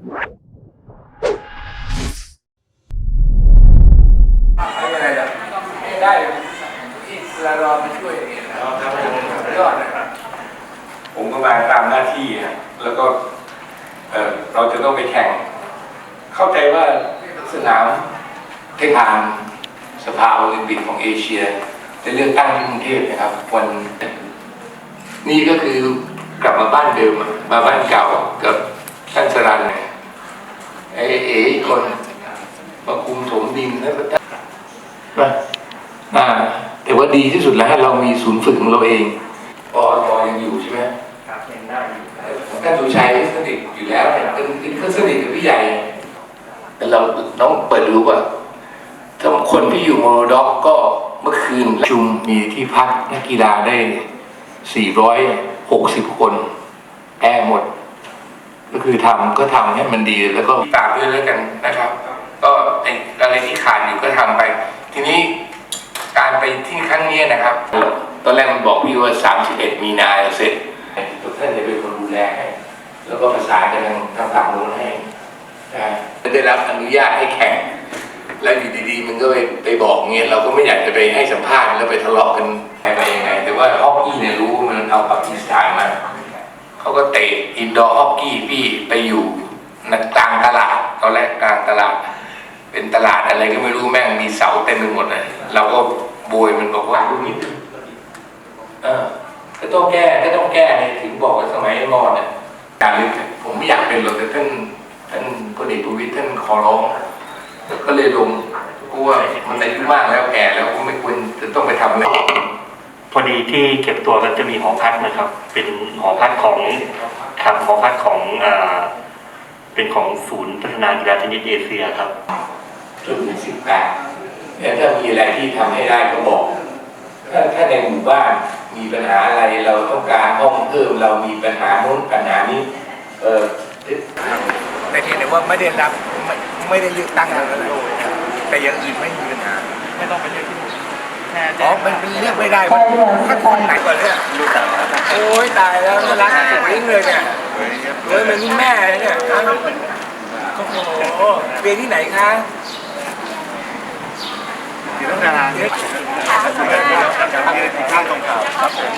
ไม่เป็นไรหรอกได้เวลารอมาช่วยยอดนะครับผมก็มาตามหน้าที่นะแล้วก็เอ่อเราจะต้องไปแข่ง เข้าใจว่าสนามเทคานสภาโอลิมปิกของเอเชียจะเลือกตั้งที่กรุงเทพนะครับวันนี่ก็คือกลับมาบ้านเดิมอะมาบ้านเก่ากับท่านสรันเนี่ย ไอ้เอ๋อีกคนมาคุมถมดินแล้วก็อ่า แต่ว่าดีที่สุดแล้วเรามีศูนย์ฝึกของเราเองปอปอยังอยู่ใช่ไหมครับยังได้อยู่ท่านสุชัยสนิทอยู่แล้วเนี่ยเป็นเป็นสนิทกับพี่ใหญ่แต่เราน้องเปิดดูว่าถ้าคนที่อยู่โมโนด็อกก็เมื่อคืนประชุมมีที่พักนักกีฬาได้ 460 คน แอร์หมด ก็คือทำก็ทำให้มันดีแล้วก็ตามด้วยแล้วกันนะครับ ก็ไอ้อะไรที่ขาดอยู่ก็ทำไป ทีนี้การไปที่ครั้งนี้นะครับ ตอนแรกมันบอกพี่ว่า31มีนาเสร็จทุกท่านจะเป็นคนดูแลให้แล้วก็ประสานกันทางทางฝั่งนู้นให้นะได้รับอนุญาตให้แข่งแล้วอยู่ดีๆ มันก็ไปไปบอกเงี้ยเราก็ไม่อยากจะไปให้สัมภาษณ์แล้วไปทะเลาะกันไปยังไง แต่ว่าฮอกกี้เนี่ยรู้ว่ามันเอาปากีสถานมา เขาก็เตะอินดอร์ฮอกกี้พี่ไปอยู่ในกลางตลาดตอนแรกกลางตลาด เป็นตลาดอะไรก็ไม่รู้แม่งมีเสาเต็มไปหมดเลยเราก็โบยมันบอกว่าลูกนิดนึงเออก็ต้องแก้ก็ต้องแก้เนี่ยถึงบอกว่าสมัยมอเนี่ยการเลือกผมไม่อยากเป็นหรอกแต่ท่านท่านพลเอกประวิตรท่านขอร้องก็เลยลงกลัวมันอายุมากแล้วแก่แล้วก็ไม่ควรจะต้องไปทำอะไร พอดีที่เก็บตัวกันจะมีหอพักนะครับ เป็นหอพักของครับหอพักของอ่าเป็นของศูนย์พัฒนากีฬาเทนนิสเอเชียครับจนถึงสิบแปดแล้วถ้ามีอะไรที่ทำให้ได้ก็บอกถ้าถ้าในหมู่บ้านมีปัญหาอะไรเราต้องการห้องเพิ่มเรามีปัญหาโน้นปัญหานี้เออแต่เพียงแต่ว่าไม่ได้รับไม่ไม่ได้เลือกตั้งอะไรแต่อย่างอื่นไม่มีปัญหาไม่ต้องไปเลือกที่แค่ อ๋อมันมันเลือกไม่ได้มันถ้าคนไหนก่อนเนี่ยลูกสาวโอ้ยตายแล้วรักสุดลิ้งเลยเนี่ยเฮ้ยมันนี่แม่เลยเนี่ยโอ้โหเรียนที่ไหนคะอยู่ตั้งนานเดี๋ยวข้างตรงข่าวครับผม